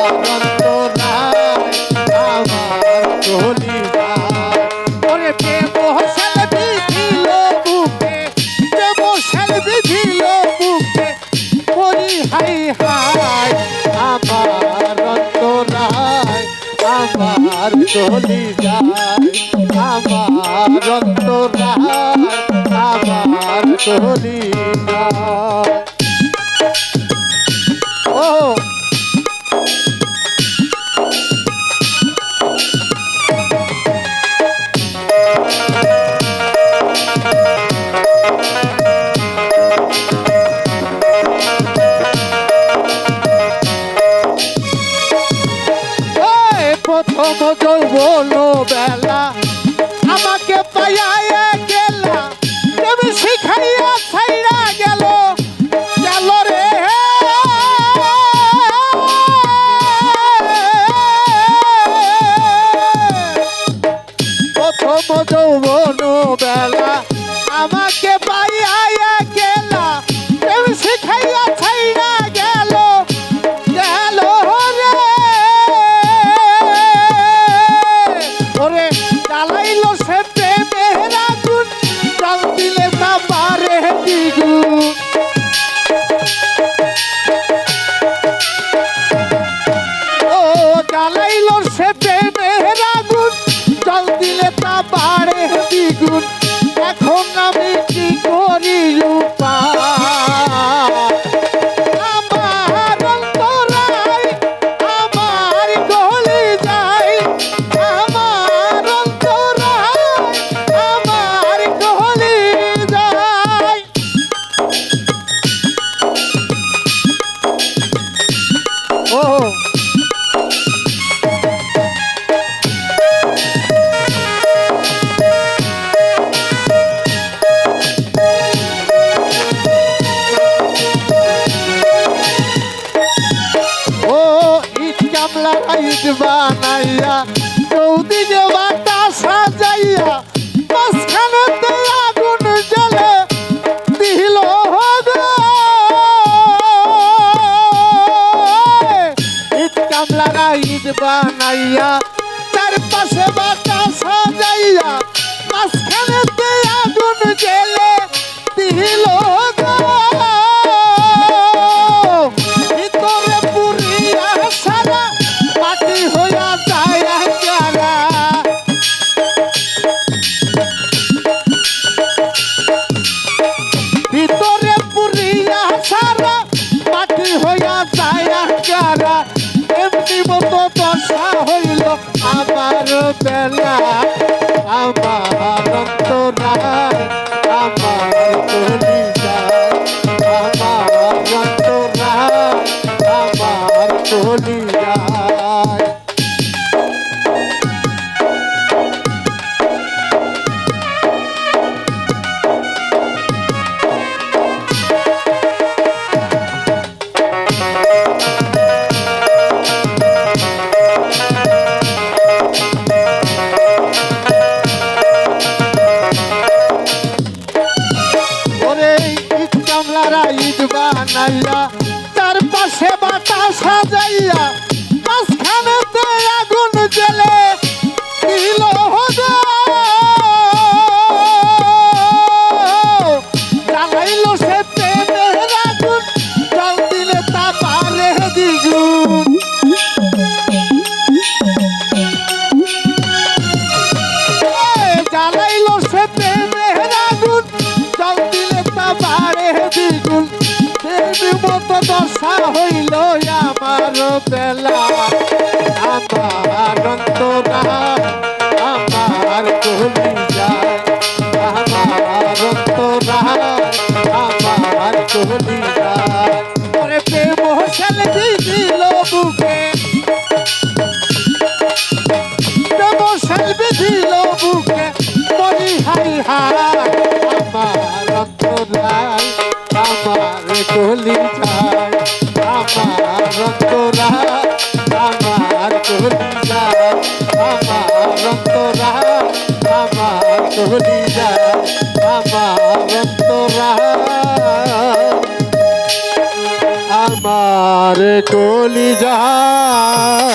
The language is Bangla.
আমার অন্তরায় আমার কলিজায় ওরে প্রেম সেলবি দিল প্রথম যৌবন বেলা আমাকে পাইয়া গেলা তুমি শিখাইয়া ছাইরা গেল। গেল রে। প্রথম যৌবন বেলা আমাকে পাইয়া দ্বিগুণ এখন আমি ইট বানাইয়া চৌদিকে বাতা সাজাইয়া, মাঝখানেতে আগুন জ্বলে দিল। ইট কামলা ইট বানাইয়া, চারপাশে বাতা সাজাইয়া, মাঝখানেতে আগুন জ্বলে দিল দশা হইল আমার বেলা আমার অন্তরায়। বানাইয়া চারপাশে বাতাস সাজাইয়া হইল আমার বেলা। আমার অন্তরা আমার তুমি যায় আমার অন্তরা আমার কলি যায় আমার অন্তরায় আমার আমার কলি যায়